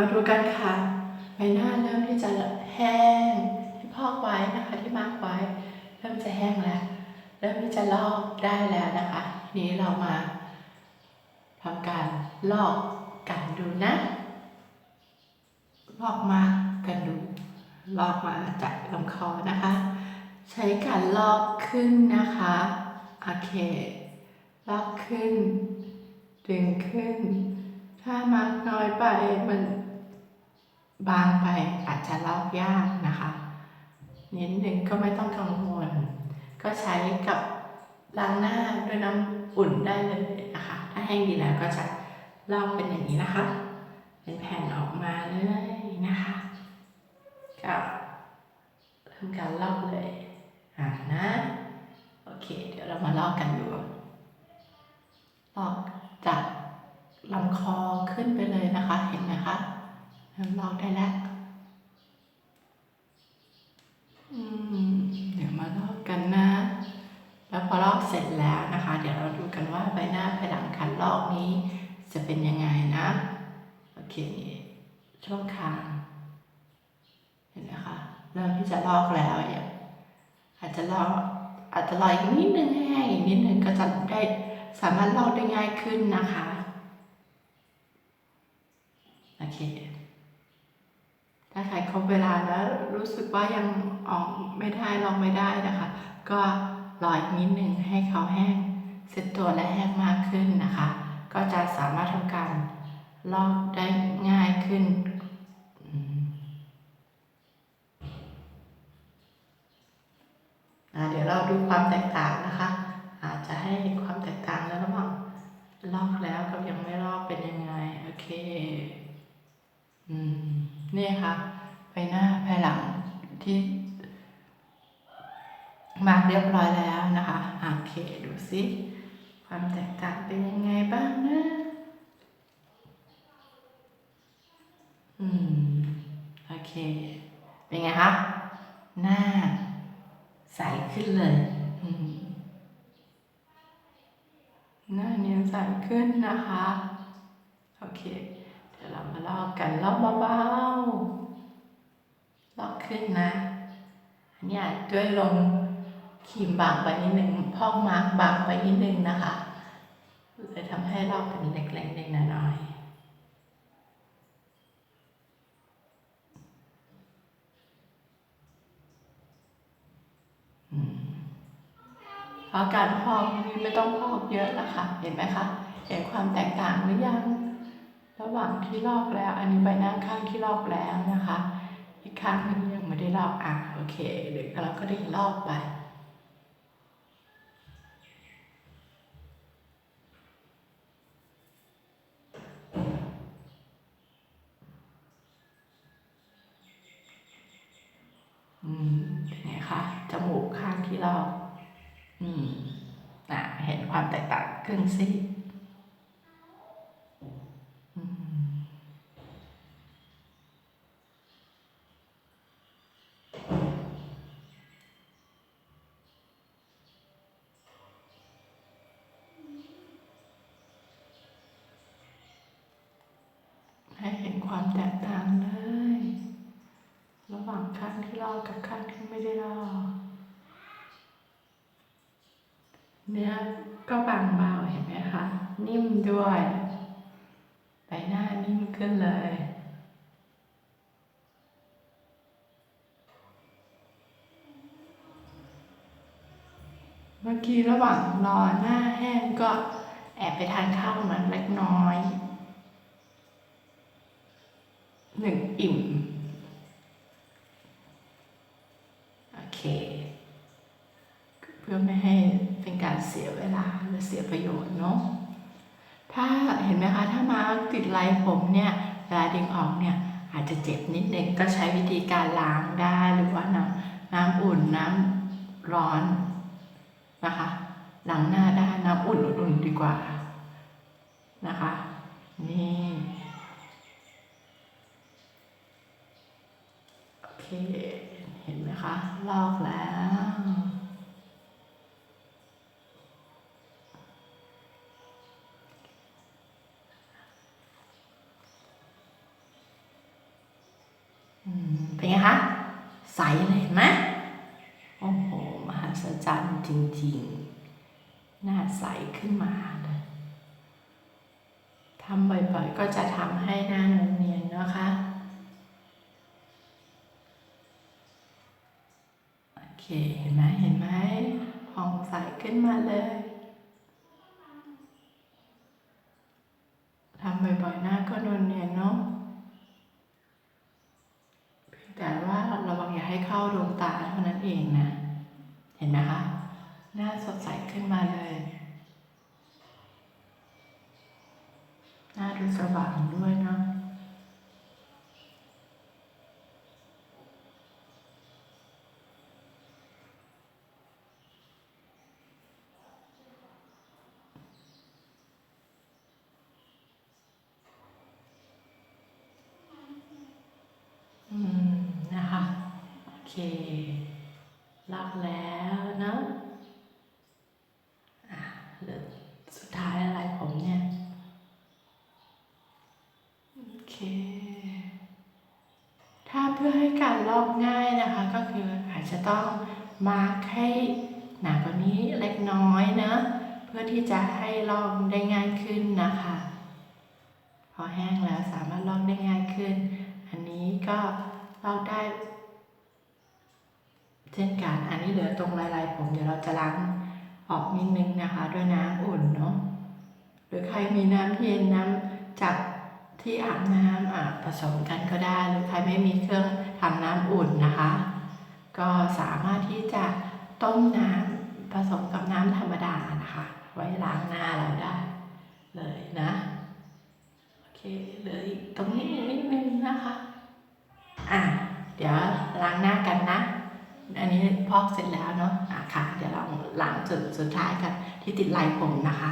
มาดูกันค่ะ ใบหน้าเริ่มที่จะแห้งที่พอกไว้นะคะที่มาร์กไว้ เริ่มจะแห้งแล้ว เริ่มที่จะลอกได้แล้วนะคะนี้เรามาทำการลอกกันดูนะลอกมากันดูลอกมาจากลำคอนะคะ ใช้การลอกขึ้นนะคะโอเคลอกขึ้น ดึงขึ้น ถ้ามากน้อยไปมัน บางไปอาจจะลอกยากนะคะนิดนึงก็ไม่ต้องกังวล ก็ใช้กับล้างหน้าด้วยน้ำอุ่นได้เลยนะคะ ถ้าแห้งดีแล้วก็จะลอกเป็นอย่างนี้นะคะ เป็นแผ่นออกมาเลยนะคะก็ทำการลอกเลยอ่านะโอเค เดี๋ยวเรามาลอกกันดูลอกจากลำคอขึ้นไปเลยนะคะเห็นไหมคะ เริ่มลอกได้แล้วอืมเดี๋ยวมาลอกกันนะ แล้วพอลอกเสร็จแล้วนะคะ เดี๋ยวเราดูกันว่าใบหน้าภายหลังคันลอกนี้จะเป็นยังไงนะ โอเค ช่วงคางเห็นไหมคะเริ่มที่จะลอกแล้วอย่างอาจจะลอกอาจจะรออีกนิดนึงให้แห้งอีกนิดนึงก็จะได้สามารถลอกได้ง่ายขึ้นนะคะ โอเค ถ้าใครครบเวลาแล้วรู้สึกว่ายังออกไม่ได้ลองไม่ได้นะคะ ก็รออีกนิดหนึ่งให้เขาแห้งเซ็ตตัวและแห้งมากขึ้นนะคะ ก็จะสามารถทำการลอกได้ง่ายขึ้นอืมอ่าเดี๋ยวเราดูความแตกต่างนะคะ อาจจะให้เห็นความแตกต่างแล้วระหว่างลอกแล้วกับยังไม่ลอกเป็นยังไง โอเค อืม นี่ค่ะใบหน้าภายหลังที่มากเรียบร้อยแล้วนะคะโอเคดูสิความแตกต่างเป็นยังไงบ้างนะอืมโอเค เป็นไงคะหน้าใสขึ้นเลยหน้าเนียนใสขึ้นนะคะ โอเค เดี๋ยวเรามาลอกกันลอกเบาๆลอกขึ้นนะอันเนี้ยด้วยลงครีมบางไปนิดนึงพอกมาร์กบางไปนิดนึงนะคะเลยทำให้ลอกเป็นเล็กๆเล็กน้อยๆอืมเพราะการพอกนี่ไม่ต้องพอกเยอะละค่ะเห็นไหมคะ เห็นความแตกต่างหรือยัง ระหว่างที่ลอกแล้ว อันนี้ใบหน้าข้างที่ลอกแล้วนะคะ อีกข้างนึงยังไม่ได้ลอกอะโอเค เดี๋ยวเราก็ดึงลอกไปอืมเป็นไงคะจมูกข้างที่ลอก อืมอะเห็นความแตกต่างครึ่งซี ข้างที่ลอกกับข้างที่ไม่ได้ลอกเนื้อก็บางเบาเห็นไหมคะ นิ่มด้วยใบหน้านิ่มขึ้นเลยเมื่อกี้ระหว่างรอหน้าแห้งก็แอบไปทานข้าวมันเล็กน้อย หนึ่งอิ่ม โอเค เพื่อไม่ให้ เป็นการเสียเวลาหรือเสียประโยชน์เนาะถ้าเห็นไหมคะถ้ามาติดไรผมเนี่ยเวลาดึงออกเนี่ยอาจจะเจ็บนิดนึงก็ใช้วิธีการล้างได้หรือว่าน้ำน้ำอุ่นน้ำร้อนนะคะล้างหน้าได้น้ำอุ่นอุ่นดีกว่านะคะนี่โอเคเห็นไหมคะลอกแล้ว อืมเป็นไงคะ ใสเลยเห็นไหมโอ้โห มหัศจรรย์จริงๆ หน้าใสขึ้นมาเลยทำบ่อยๆ ก็จะทำให้หน้าเนียนๆนะคะ โอเค เห็นไหมเห็นไหมผ่องใสขึ้นมาเลยทำบ่อยๆ หน้าก็นวลเนียนเนาะเพียงแต่ว่าระวังอย่าให้ เข้าดวงตาเท่านั้นเองนะ เห็นไหมคะ หน้าสดใสขึ้นมาเลย หน้าดูสว่างด้วยเนาะ อืม นะคะ โอ เคลอกแล้วเนอะอะเหลือสุดท้ายอะไรผมเนี่ย โอเค ถ้าเพื่อให้การลอกง่ายนะคะ ก็คืออาจจะต้องมาร์คให้หนากว่านี้เล็กน้อยนะ เพื่อที่จะให้ลอกได้ง่ายขึ้นนะคะ พอแห้งแล้วสามารถลอกได้ง่ายขึ้น อันนี้ก็ลอกได้ ช่นกัน อันนี้เหลือตรงลายๆผมเดี๋ยวเราจะล้างออกนิดนึงนะคะ ด้วยน้ำอุ่นเนาะหรือใครมีน้ำเย็นน้ำจากที่อาบน้ำอาบผสมกันก็ได้ หรือใครไม่มีเครื่องทำน้ำอุ่นนะคะ ก็สามารถที่จะต้มน้ำผสมกับน้ำธรรมดานะคะ ไว้ล้างหน้าเราได้เลยนะโอเคเหลืออีกตรงนี้นิดนึงนะคะ อะเดี๋ยวล้างหน้ากันนะ อันนี้พอกเสร็จแล้วเนาะอะค่ะ เดี๋ยวเราล้างจุดสุดท้ายกันที่ติดลายผมนะคะ